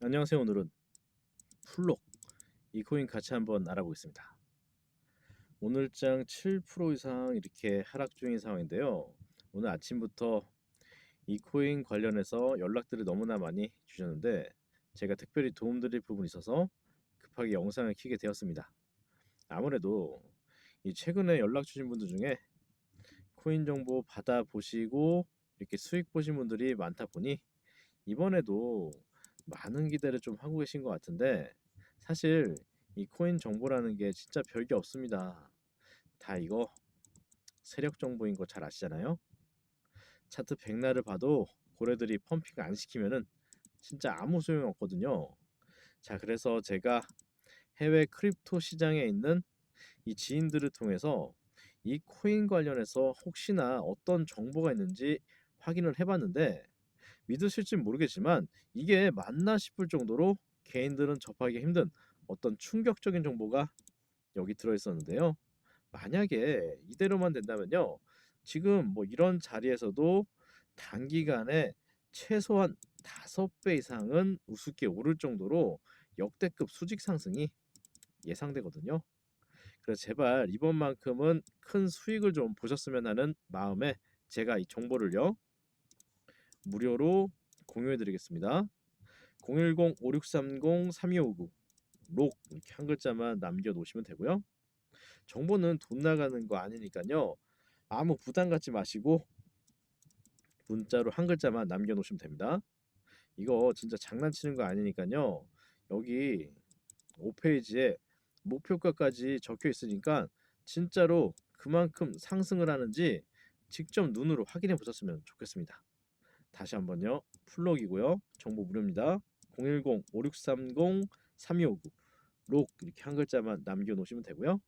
안녕하세요. 오늘은 풀록 이 코인 같이 한번 알아보겠습니다. 오늘장 7% 이상 이렇게 하락 중인 상황인데요. 오늘 아침부터 이 코인 관련해서 연락들을 너무나 많이 주셨는데 제가 특별히 도움드릴 부분이 있어서 급하게 영상을 켜게 되었습니다. 아무래도 이 최근에 연락 주신 분들 중에 코인 정보 받아 보시고 이렇게 수익 보신 분들이 많다 보니 이번에도 많은 기대를 좀 하고 계신 것 같은데 사실 이 코인 정보라는 게 진짜 별게 없습니다. 다 이거 세력 정보인 거 잘 아시잖아요? 차트 백날을 봐도 고래들이 펌핑 안 시키면은 진짜 아무 소용 없거든요. 자, 그래서 제가 해외 크립토 시장에 있는 이 지인들을 통해서 이 코인 관련해서 혹시나 어떤 정보가 있는지 확인을 해봤는데 믿으실지 모르겠지만 이게 맞나 싶을 정도로 개인들은 접하기 힘든 어떤 충격적인 정보가 여기 들어 있었는데요. 만약에 이대로만 된다면요. 지금 뭐 이런 자리에서도 단기간에 최소한 다섯 배 이상은 우습게 오를 정도로 역대급 수직 상승이 예상되거든요. 그래서 제발 이번만큼은 큰 수익을 좀 보셨으면 하는 마음에 제가 이 정보를요. 무료로 공유해 드리겠습니다. 010-5630-3259 록 이렇게 한 글자만 남겨 놓으시면 되고요. 정보는 돈 나가는 거 아니니까요. 아무 부담 갖지 마시고 문자로 한 글자만 남겨 놓으시면 됩니다. 이거 진짜 장난치는 거 아니니까요. 여기 5페이지에 목표가까지 적혀 있으니까 진짜로 그만큼 상승을 하는지 직접 눈으로 확인해 보셨으면 좋겠습니다. 다시 한번요. 플럭이고요. 정보 무료입니다. 010-5630-3259 록 이렇게 한 글자만 남겨 놓으시면 되고요.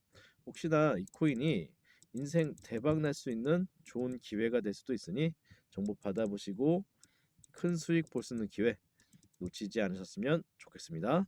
혹시나 이 코인이 인생 대박 날 수 있는 좋은 기회가 될 수도 있으니 정보 받아보시고 큰 수익 볼 수 있는 기회 놓치지 않으셨으면 좋겠습니다.